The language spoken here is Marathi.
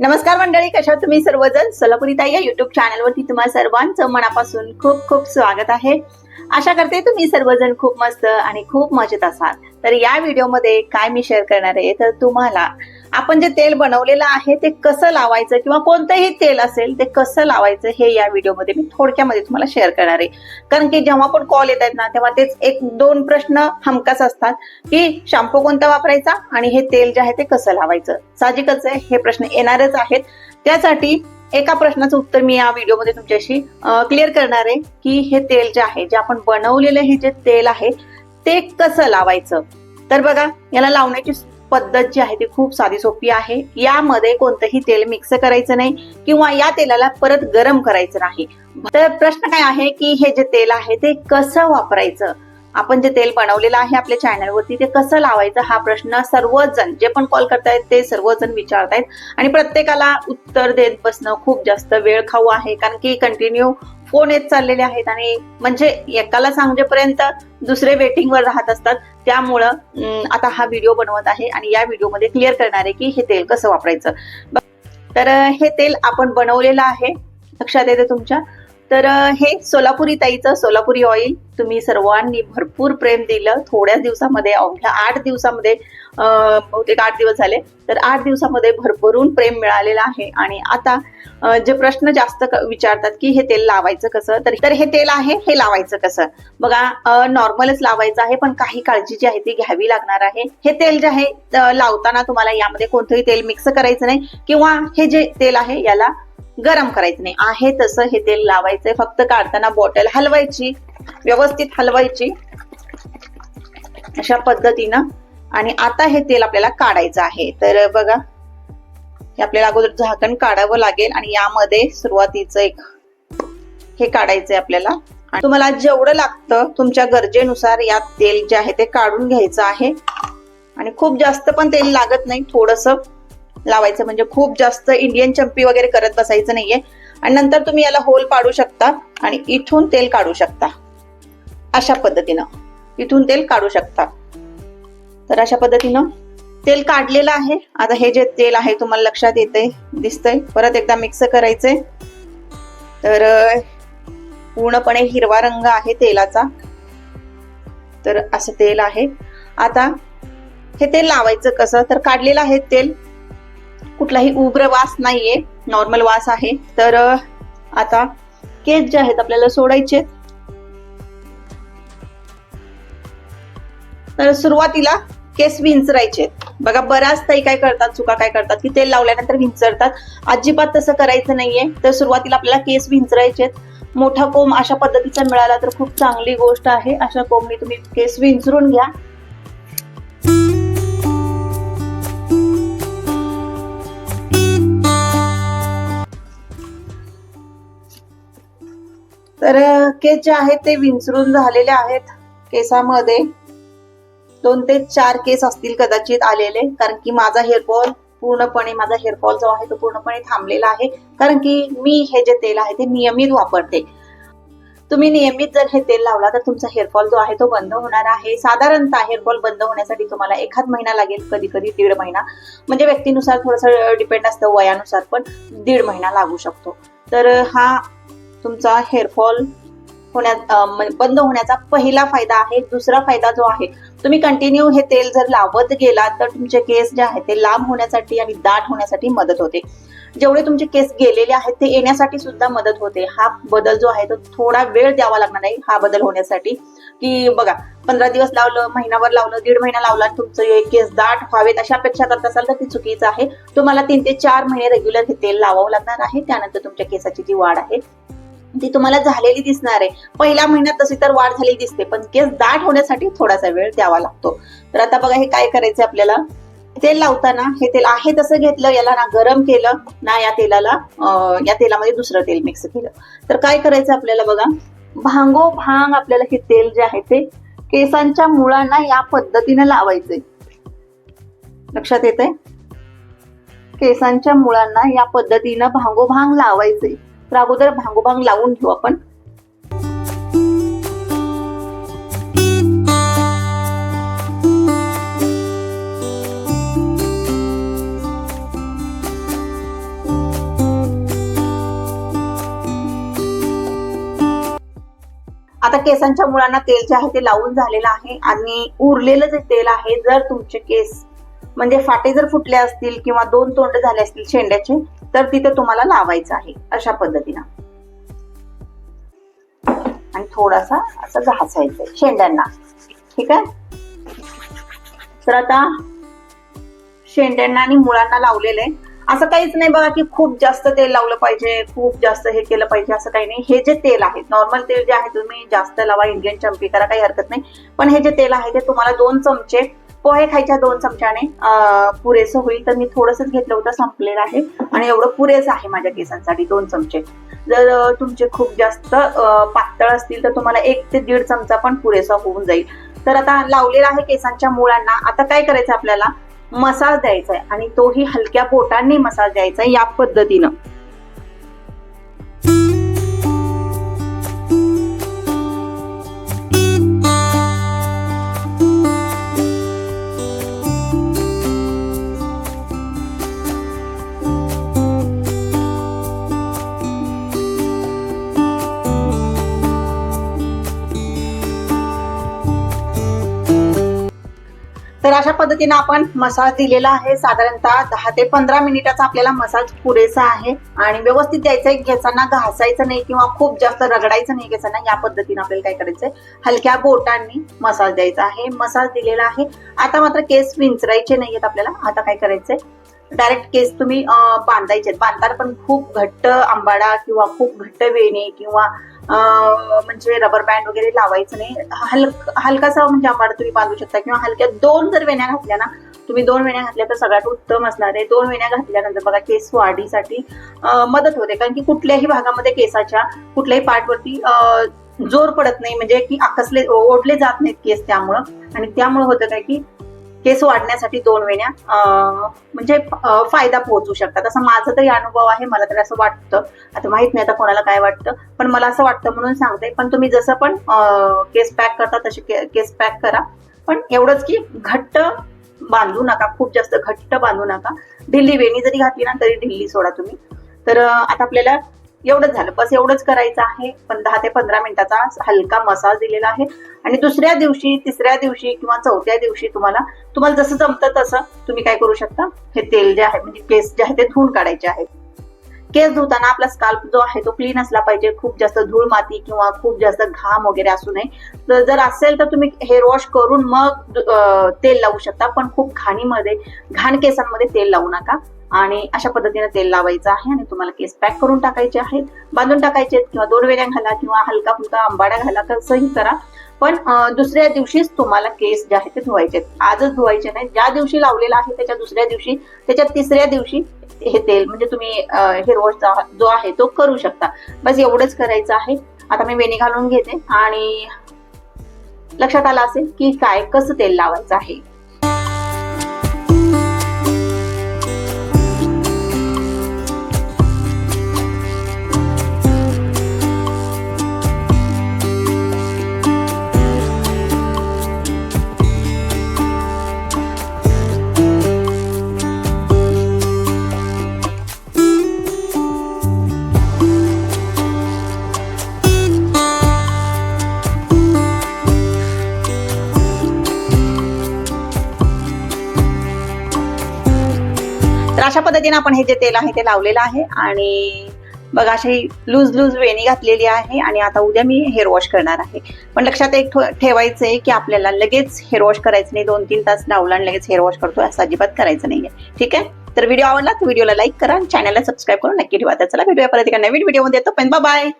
नमस्कार मंडळी कशा तुम्ही सर्वजण? सोलापुरी ताई या युट्यूब चॅनलवरती तुम्हा सर्वांचं मनापासून खूप खूप स्वागत आहे. आशा करते तुम्ही सर्वजण खूप मस्त आणि खूप मजेत असाल. तर या व्हिडिओमध्ये काय मी शेअर करणार आहे तर तुम्हाला आपण जे तेल बनवलेलं आहे ते कसं लावायचं किंवा कोणतंही तेल असेल ते कसं लावायचं हे या व्हिडिओमध्ये मी थोडक्यामध्ये तुम्हाला शेअर करणार आहे. कारण की जेव्हा पण कॉल येत आहेत ना तेव्हा तेच एक दोन प्रश्न हमखास असतात की शॅम्पू कोणता वापरायचा आणि हे तेल जे आहे ते कसं लावायचं? साहजिकच आहे हे प्रश्न येणारच आहेत. त्यासाठी एका प्रश्नाचं उत्तर मी या व्हिडिओमध्ये तुमच्याशी क्लिअर करणार आहे की हे तेल जे आहे जे आपण बनवलेलं हे जे तेल आहे ते कसं लावायचं? तर बघा याला लावण्याची पद्धत जी आहे ती खूप साधी सोपी आहे. यामध्ये कोणतंही तेल मिक्स करायचं नाही किंवा या तेलाला परत गरम करायचं नाही. तर प्रश्न काय आहे की हे जे तेल आहे ते कसं वापरायचं? आपण जे तेल बनवलेलं आहे आपल्या चॅनलवरती ते कसं लावायचं हा प्रश्न सर्वजण जे पण कॉल करतायत ते सर्वजण विचारतायत. आणि प्रत्येकाला उत्तर देत बसणं खूप जास्त वेळ खाऊ आहे. कारण की कंटिन्यू फोन येत चाललेले आहेत आणि म्हणजे एकाला सांगेपर्यंत दुसरे वेटिंगवर राहत असतात. त्यामुळं आता हा व्हिडिओ बनवत आहे आणि या व्हिडिओमध्ये क्लिअर करणार आहे की हे तेल कसं वापरायचं. तर हे तेल आपण बनवलेलं आहे. लक्षात येते तुमच्या? तर हे सोलापुरी ताईचं सोलापुरी ऑइल तुम्ही सर्वांनी भरपूर प्रेम दिलं. थोड्याच दिवसामध्ये अवघ्या आठ दिवसामध्ये बहुतेक आठ दिवस झाले तर आठ दिवसामध्ये भरभरून प्रेम मिळालेलं आहे. आणि आता जे प्रश्न जास्त विचारतात की हे तेल लावायचं कसं? तर तर हे तेल आहे हे लावायचं कसं? बघा नॉर्मलच लावायचं आहे पण काही काळजी जी आहे ती घ्यावी लागणार आहे. हे तेल जे आहे लावताना तुम्हाला यामध्ये कोणतंही तेल मिक्स करायचं नाही. किंवा हे जे तेल आहे याला गरम करायचं नाही. आहे तसं हे तेल लावायचंय. फक्त काढताना बॉटल हलवायची. व्यवस्थित हलवायची. अशा पद्धतीनं. आणि आता हे तेल आपल्याला काढायचं आहे. तर बघा हे आपल्याला अगोदर झाकण काढावं लागेल आणि यामध्ये सुरुवातीचं एक हे काढायचंय आपल्याला. तुम्हाला जेवढं लागतं तुमच्या गरजेनुसार यात तेल जे आहे ते काढून घ्यायचं आहे. आणि खूप जास्त पण तेल लागत नाही. थोडस लावायचं. म्हणजे खूप जास्त इंडियन चंपी वगैरे करत बसायचं नाहीये. आणि नंतर तुम्ही याला होल पाडू शकता आणि इथून तेल काढू शकता. अशा पद्धतीनं. इथून तेल काढू शकता. तर अशा पद्धतीनं तेल काढलेलं आहे. आता हे जे तेल आहे तुम्हाला लक्षात येते दिसतंय. परत एकदा मिक्स करायचंय. तर पूर्णपणे हिरवा रंग आहे तेलाचा. तर असं तेल आहे. आता हे तेल लावायचं कसं? तर काढलेलं आहे तेल. कुठलाही उग्र वास नाहीये नॉर्मल वास आहे. तर आता केस जे आहेत आपल्याला सोडायचे तर सुरुवातीला केस विंचरायचे बघा बऱ्याच ताई काय करतात चुका काय करतात की तेल लावल्यानंतर विंचरतात. अजिबात तसं करायचं नाहीये. तर सुरुवातीला आपल्याला केस विंचरायचे मोठा कोंब अशा पद्धतीचा मिळाला तर खूप चांगली गोष्ट आहे. अशा कोंबनी तुम्ही केस विंचरून घ्या. तर केस जे आहेत ते विंचरून झालेले आहेत केसामध्ये. दोन ते चार केस असतील कदाचित आलेले कारण की माझा हेअरफॉल पूर्णपणे माझा हेअरफॉल जो आहे तो पूर्णपणे थांबलेला आहे. कारण की मी हे जे तेल आहे ते नियमित वापरते. तुम्ही नियमित जर हे तेल लावला तर तुमचा हेअरफॉल जो आहे तो बंद होणार आहे. साधारणतः हेअरफॉल बंद होण्यासाठी तुम्हाला एखाद महिना लागेल कधी कधी दीड महिना. म्हणजे व्यक्तीनुसार थोडंसं डिपेंड असतं वयानुसार पण दीड महिना लागू शकतो. तर हा तुमचा हेअरफॉल होण्यात म्हणजे बंद होण्याचा पहिला फायदा आहे दुसरा फायदा जो आहे तुम्ही कंटिन्यू हे तेल जर लावत गेलात तर तुमचे केस जे आहेत ते लांब होण्यासाठी आणि दाट होण्यासाठी मदत होते. जेवढे तुमचे केस गेलेले आहेत ते येण्यासाठी सुद्धा मदत होते. हा बदल जो आहे तो थोडा वेळ द्यावा लागणार आहे हा बदल होण्यासाठी. की बघा पंधरा दिवस लावलं महिनाभर लावलं दीड महिना लावला आणि तुमचं केस दाट व्हावेत अशा अपेक्षा करत असाल तर ती चुकीचं आहे. तुम्हाला तीन ते चार महिने रेग्युलर हे तेल लावावं लागणार आहे. त्यानंतर तुमच्या केसाची जी वाढ आहे ती तुम्हाला झालेली दिसणार आहे. पहिल्या महिन्यात तशी तर वाढ झालेली दिसते पण केस दाट होण्यासाठी थोडासा वेळ द्यावा लागतो. तर आता बघा हे काय करायचं आपल्याला? तेल लावताना हे तेल आहे तसं घेतलं याला ना गरम केलं ना या तेलाला या तेलामध्ये दुसरं तेल मिक्स केलं. तर काय करायचं आपल्याला बघा? भांगो भांग आपल्याला हे तेल जे आहे ते केसांच्या मुळांना या पद्धतीने लावायचंय. लक्षात येते केसांच्या मुळांना या पद्धतीनं भांगोभांग लावायचंय. तर अगोदर भांगोभांग लावून घेऊ आपण. आता केसांच्या मुळांना तेल जे आहे ते लावून झालेलं आहे आणि उरलेलं जे तेल आहे जर तुमचे केस म्हणजे फाटे जर फुटले असतील किंवा दोन तोंड झाले असतील शेंड्याचे तर तिथे तुम्हाला लावायचं आहे अशा पद्धतीनं. आणि थोडासा असं घासायचं शेंड्यांना. ठीक आहे? तर आता शेंड्यांना आणि मुळांना लावलेलं आहे. असं काहीच नाही बघा की खूप जास्त तेल लावलं पाहिजे खूप जास्त हे केलं पाहिजे असं काही नाही. हे जे तेल आहे नॉर्मल तेल जे आहे तुम्ही जास्त लावा इंडियन चंपी करा काही हरकत नाही. पण हे जे तेल आहे ते तुम्हाला दोन चमचे पोहे खायच्या दोन चमच्याने पुरेसं होईल तर मी थोडंसंच घेतलं होतं संपलेलं आहे. आणि एवढं पुरेसं आहे माझ्या केसांसाठी दोन चमचे. जर तुमचे खूप जास्त पातळ असतील तर तुम्हाला एक ते दीड चमचा पण पुरेसा होऊन जाईल. तर आता लावलेला आहे केसांच्या मुळांना. आता काय करायचं आपल्याला? मसाज द्यायचा आहे आणि तोही हलक्या बोटांनी मसाज द्यायचा आहे या पद्धतीनं. तर अशा पद्धतीनं आपण मसाज दिलेला आहे. साधारणतः दहा ते पंधरा मिनिटाचा आपल्याला मसाज पुरेसा आहे. आणि व्यवस्थित द्यायचा घेताना घासायचं नाही किंवा खूप जास्त रगडायचं नाही घेताना या पद्धतीने आपल्याला काय करायचंय? हलक्या बोटांनी मसाज द्यायचा आहे. मसाज दिलेला आहे. आता मात्र केस विंचरायचे नाहीयेत आपल्याला. आता काय करायचंय? डायरेक्ट केस तुम्ही बांधायचे बांधताना पण खूप घट्ट आंबाडा किंवा खूप घट्ट वेणी किंवा म्हणजे रबर बँड वगैरे लावायचं नाही. हलक हलकासा म्हणजे आंबाडा तुम्ही बांधू शकता किंवा हलक्या दोन जर वेण्या घातल्या ना तुम्ही दोन वेण्या घातल्या तर सगळ्यात उत्तम असणार आहे. दोन वेण्या घातल्यानंतर बघा केस वाढीसाठी मदत होते. कारण की कुठल्याही भागामध्ये केसाच्या कुठल्याही पार्टवरती जोर पडत नाही. म्हणजे की आकसले ओढले जात नाहीत केस त्यामुळं. आणि त्यामुळे होतं काय की केस वाढण्यासाठी दोन वेण्या म्हणजे फायदा पोहोचू शकतात. असं माझा तरी अनुभव आहे. मला तरी असं वाटतं. आता माहीत नाही आता कोणाला काय वाटतं. पण मला असं वाटतं म्हणून सांगते. पण तुम्ही जसं पण केस पॅक करता तसे के- केस पॅक करा. पण एवढंच की घट्ट बांधू नका. खूप जास्त घट्ट बांधू नका. ढिल्ली वेणी जरी घातली ना तरी ढिल्ली सोडा तुम्ही. तर आता आपल्याला एवढंच झालं. बस एवढंच करायचं आहे. पण दहा ते पंधरा मिनिटाचा हलका मसाज दिलेला आहे. आणि दुसऱ्या दिवशी तिसऱ्या दिवशी किंवा चौथ्या दिवशी तुम्हाला तुम्हाला जसं जमतं तसं तुम्ही काय करू शकता. हे तेल जे आहे म्हणजे केस जे आहे ते धुवून काढायचे आहे. केस धुताना आपला स्काल्प जो आहे तो क्लीन असला पाहिजे. खूप जास्त धूळ माती किंवा खूप जास्त घाम वगैरे असू नये. तर जर असेल तर तुम्ही हेअर वॉश करून मग तेल लावू शकता. पण खूप घाणीमध्ये घाण केसांमध्ये तेल लावू नका. आणि अशा पद्धतीने तेल लावायचं आहे आणि तुम्हाला केस पॅक करून टाकायचे आहेत. बांधून टाकायचे आहेत किंवा दोन वेळ्या घाला किंवा हलका फुलका आंबाडा घाला कसंही करा. पण दुसऱ्या दिवशीच तुम्हाला केस जे आहे ते धुवायचे आहेत. आजच धुवायचे नाही ज्या दिवशी लावलेला आहे त्याच्या दुसऱ्या दिवशी त्याच्या तिसऱ्या दिवशी हे तेल म्हणजे तुम्ही हेअर वॉश जो आहे तो करू शकता. बस एवढंच करायचं आहे. आता मी वेणी घालून घेते आणि लक्षात आलं असेल की काय कसं तेल लावायचं आहे. पद्धतीने आपण हे जे तेल आहे ते लावलेलं आहे आणि बघा अशी लूज लूज वेणी घातलेली आहे आणि आता उद्या मी हेअर वॉश करणार आहे. पण लक्षात एक ठेवायचं आहे की आपल्याला लगेच हेअर वॉश करायचं नाही. दोन तीन तास लावला आणि लगेच हेअर वॉश करतो असं अजिबात करायचं नाहीये. ठीक आहे? तर व्हिडिओ आवडला तर व्हिडिओला लाईक करा आणि चॅनलला सबस्क्राईब करून नक्की ठेवा. त्याचा व्हिडिओ भेटूया परत एका नवीन व्हिडिओमध्ये. येतो पण बाय